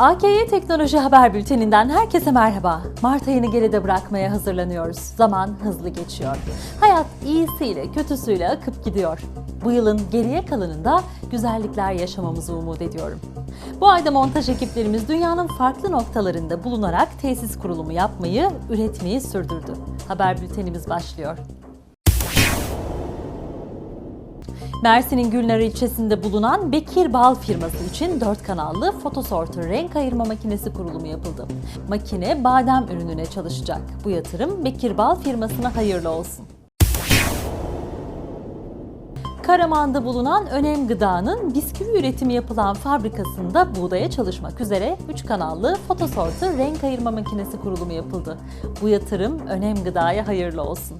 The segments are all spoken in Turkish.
AKY Teknoloji Haber Bülteninden herkese merhaba. Mart ayını geride bırakmaya hazırlanıyoruz. Zaman hızlı geçiyor. Hayat iyisiyle kötüsüyle akıp gidiyor. Bu yılın geriye kalanında güzellikler yaşamamızı umut ediyorum. Bu ayda montaj ekiplerimiz dünyanın farklı noktalarında bulunarak tesis kurulumu yapmayı, üretmeyi sürdürdü. Haber bültenimiz başlıyor. Mersin'in Gülnar ilçesinde bulunan Bekir Bal firması için 4 kanallı fotosorter renk ayırma makinesi kurulumu yapıldı. Makine badem ürününe çalışacak. Bu yatırım Bekir Bal firmasına hayırlı olsun. Karaman'da bulunan Önem Gıda'nın bisküvi üretimi yapılan fabrikasında buğdaya çalışmak üzere 3 kanallı fotosorter renk ayırma makinesi kurulumu yapıldı. Bu yatırım Önem Gıda'ya hayırlı olsun.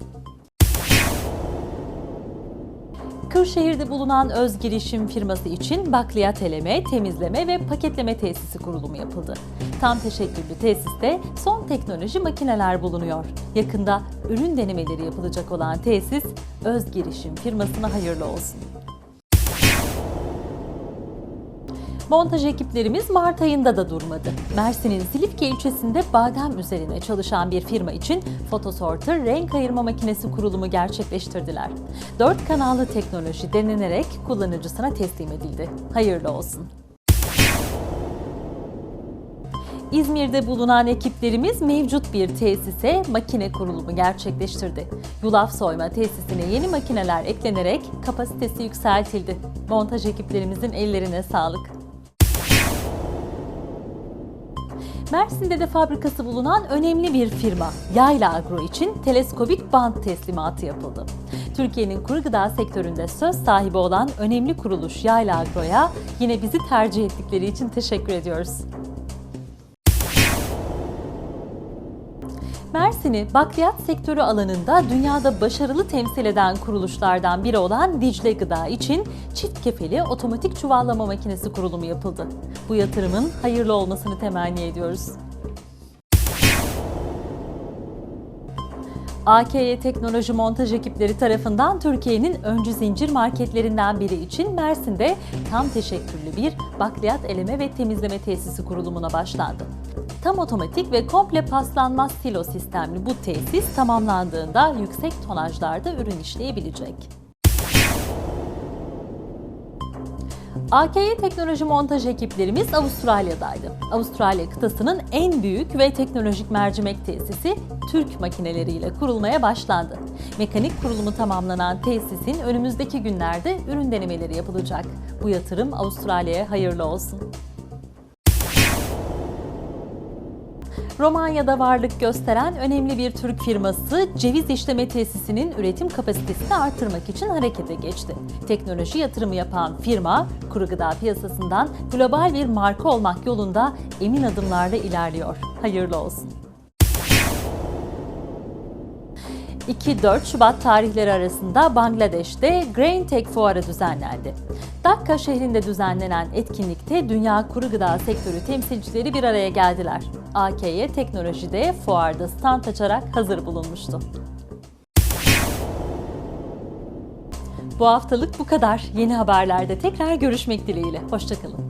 Kırşehir'de bulunan öz girişim firması için bakliyat eleme, temizleme ve paketleme tesisi kurulumu yapıldı. Tam teşekküllü tesiste son teknoloji makineler bulunuyor. Yakında ürün denemeleri yapılacak olan tesis öz girişim firmasına hayırlı olsun. Montaj ekiplerimiz Mart ayında da durmadı. Mersin'in Silifke ilçesinde badem üzerine çalışan bir firma için fotosorter renk ayırma makinesi kurulumu gerçekleştirdiler. 4 kanallı teknoloji denenerek kullanıcısına teslim edildi. Hayırlı olsun. İzmir'de bulunan ekiplerimiz mevcut bir tesise makine kurulumu gerçekleştirdi. Yulaf soyma tesisine yeni makineler eklenerek kapasitesi yükseltildi. Montaj ekiplerimizin ellerine sağlık. Mersin'de de fabrikası bulunan önemli bir firma Yayla Agro için teleskobik bant teslimatı yapıldı. Türkiye'nin kuru gıda sektöründe söz sahibi olan önemli kuruluş Yayla Agro'ya yine bizi tercih ettikleri için teşekkür ediyoruz. Mersin'i bakliyat sektörü alanında dünyada başarılı temsil eden kuruluşlardan biri olan Dicle Gıda için çift kefeli otomatik çuvallama makinesi kurulumu yapıldı. Bu yatırımın hayırlı olmasını temenni ediyoruz. AKY Teknoloji Montaj ekipleri tarafından Türkiye'nin öncü zincir marketlerinden biri için Mersin'de tam teşekküllü bir bakliyat eleme ve temizleme tesisi kurulumuna başlandı. Tam otomatik ve komple paslanmaz silo sistemli bu tesis tamamlandığında yüksek tonajlarda ürün işleyebilecek. AKY Teknoloji Montaj ekiplerimiz Avustralya'daydı. Avustralya kıtasının en büyük ve teknolojik mercimek tesisi Türk makineleriyle kurulmaya başlandı. Mekanik kurulumu tamamlanan tesisin önümüzdeki günlerde ürün denemeleri yapılacak. Bu yatırım Avustralya'ya hayırlı olsun. Romanya'da varlık gösteren önemli bir Türk firması ceviz işleme tesisinin üretim kapasitesini artırmak için harekete geçti. Teknoloji yatırımı yapan firma, kuru gıda piyasasından global bir marka olmak yolunda emin adımlarla ilerliyor. Hayırlı olsun. 2-4 Şubat tarihleri arasında Bangladeş'te Grain Tech Fuarı düzenlendi. Dakka şehrinde düzenlenen etkinlikte dünya kuru gıda sektörü temsilcileri bir araya geldiler. AKY Teknoloji'de fuarda stand açarak hazır bulunmuştu. Bu haftalık bu kadar. Yeni haberlerde tekrar görüşmek dileğiyle. Hoşçakalın.